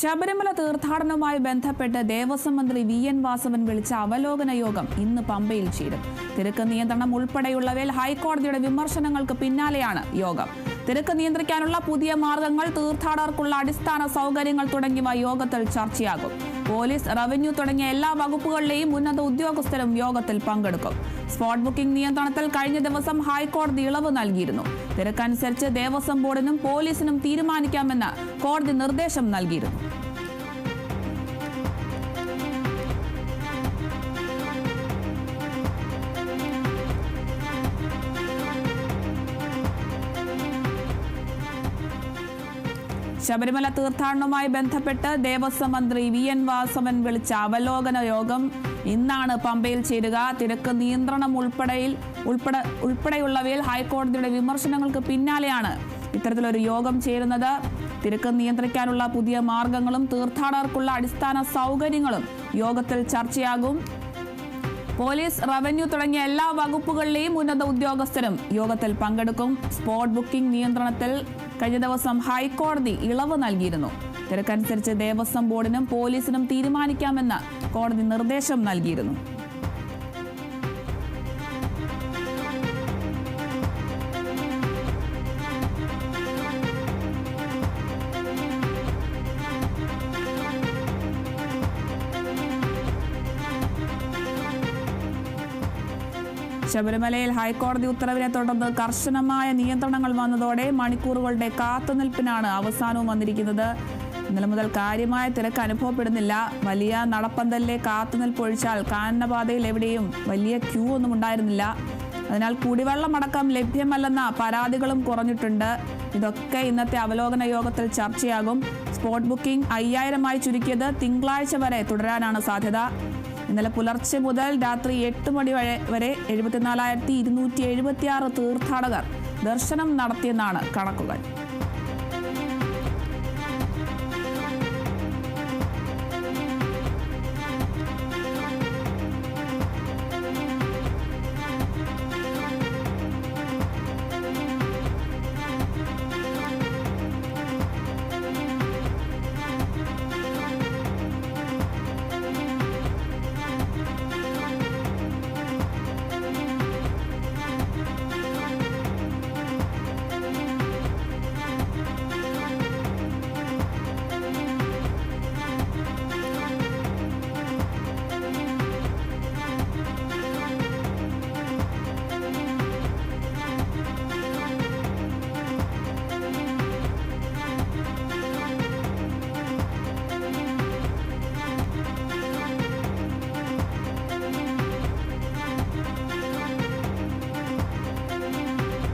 ശബരിമല തീർത്ഥാടനവുമായി ബന്ധപ്പെട്ട് ദേവസ്വം മന്ത്രി V N Vasavan വിളിച്ച അവലോകന യോഗം ഇന്ന് പമ്പയിൽ ചേരും. തിരക്ക് നിയന്ത്രണം ഉൾപ്പെടെയുള്ളവയിൽ ഹൈക്കോടതിയുടെ വിമർശനങ്ങൾക്ക് പിന്നാലെയാണ് യോഗം. തിരക്ക് നിയന്ത്രിക്കാനുള്ള പുതിയ മാർഗങ്ങൾ തീർത്ഥാടകർക്കുള്ള അടിസ്ഥാന സൗകര്യങ്ങൾ തുടങ്ങിയവ യോഗത്തിൽ ചർച്ചയാകും. പോലീസ് റവന്യൂ തുടങ്ങിയ എല്ലാ വകുപ്പുകളിലെയും ഉന്നത ഉദ്യോഗസ്ഥരും യോഗത്തിൽ പങ്കെടുക്കും. സ്പോട്ട് ബുക്കിംഗ് നിയന്ത്രണത്തിൽ കഴിഞ്ഞ ദിവസം ഹൈക്കോടതി ഇളവ് നൽകിയിരുന്നു. തിരക്കനുസരിച്ച് ദേവസ്വം ബോർഡിനും പോലീസിനും തീരുമാനിക്കാമെന്ന് കോടതി നിർദ്ദേശം നൽകിയിരുന്നു. ശബരിമല തീർത്ഥാടനവുമായി ബന്ധപ്പെട്ട് ദേവസ്വം മന്ത്രി വി എൻ വാസവൻ വിളിച്ച അവലോകന യോഗം ഇന്നാണ് പമ്പയിൽ ചേരുക. തിരക്ക് നിയന്ത്രണം ഉൾപ്പെടെയിൽ ഉൾപ്പെടെ ഉൾപ്പെടെയുള്ളവയിൽ ഹൈക്കോടതിയുടെ വിമർശനങ്ങൾക്ക് പിന്നാലെയാണ് ഇത്തരത്തിലൊരു യോഗം ചേരുന്നത്. തിരക്ക് നിയന്ത്രിക്കാനുള്ള പുതിയ മാർഗങ്ങളും തീർത്ഥാടകർക്കുള്ള അടിസ്ഥാന സൗകര്യങ്ങളും യോഗത്തിൽ ചർച്ചയാകും. പോലീസ് റവന്യൂ തുടങ്ങിയ എല്ലാ വകുപ്പുകളിലെയും ഉന്നത ഉദ്യോഗസ്ഥരും യോഗത്തിൽ പങ്കെടുക്കും. സ്പോട്ട് ബുക്കിംഗ് നിയന്ത്രണത്തിൽ കഴിഞ്ഞ ദിവസം ഹൈക്കോടതി ഇളവ് നൽകിയിരുന്നു. തിരക്കനുസരിച്ച് ദേവസ്വം ബോർഡിനും പോലീസിനും തീരുമാനിക്കാമെന്ന് കോടതി നിർദ്ദേശം നൽകിയിരുന്നു. ശബരിമലയിൽ ഹൈക്കോടതി ഉത്തരവിനെ തുടർന്ന് കർശനമായ നിയന്ത്രണങ്ങൾ വന്നതോടെ മണിക്കൂറുകളുടെ കാത്തുനിൽപ്പിനാണ് അവസാനവും വന്നിരിക്കുന്നത്. ഇന്നലെ മുതൽ കാര്യമായ തിരക്ക് അനുഭവപ്പെടുന്നില്ല. വലിയ നടപ്പന്തലിലെ കാത്തുനിൽപ്പ് ഒഴിച്ചാൽ കാനനപാതയിൽ എവിടെയും വലിയ ക്യൂ ഒന്നും ഉണ്ടായിരുന്നില്ല. അതിനാൽ കുടിവെള്ളമടക്കം ലഭ്യമല്ലെന്ന പരാതികളും കുറഞ്ഞിട്ടുണ്ട്. ഇതൊക്കെ ഇന്നത്തെ അവലോകന യോഗത്തിൽ ചർച്ചയാകും. സ്പോട്ട് ബുക്കിംഗ് അയ്യായിരമായി ചുരുക്കിയത് തിങ്കളാഴ്ച വരെ തുടരാനാണ് സാധ്യത. ഇന്നലെ പുലർച്ചെ മുതൽ രാത്രി എട്ട് മണി വരെ വരെ എഴുപത്തിനാലായിരത്തി ഇരുന്നൂറ്റി എഴുപത്തിയാറ് തീർത്ഥാടകർ ദർശനം നടത്തിയെന്നാണ് കണക്കുകൾ.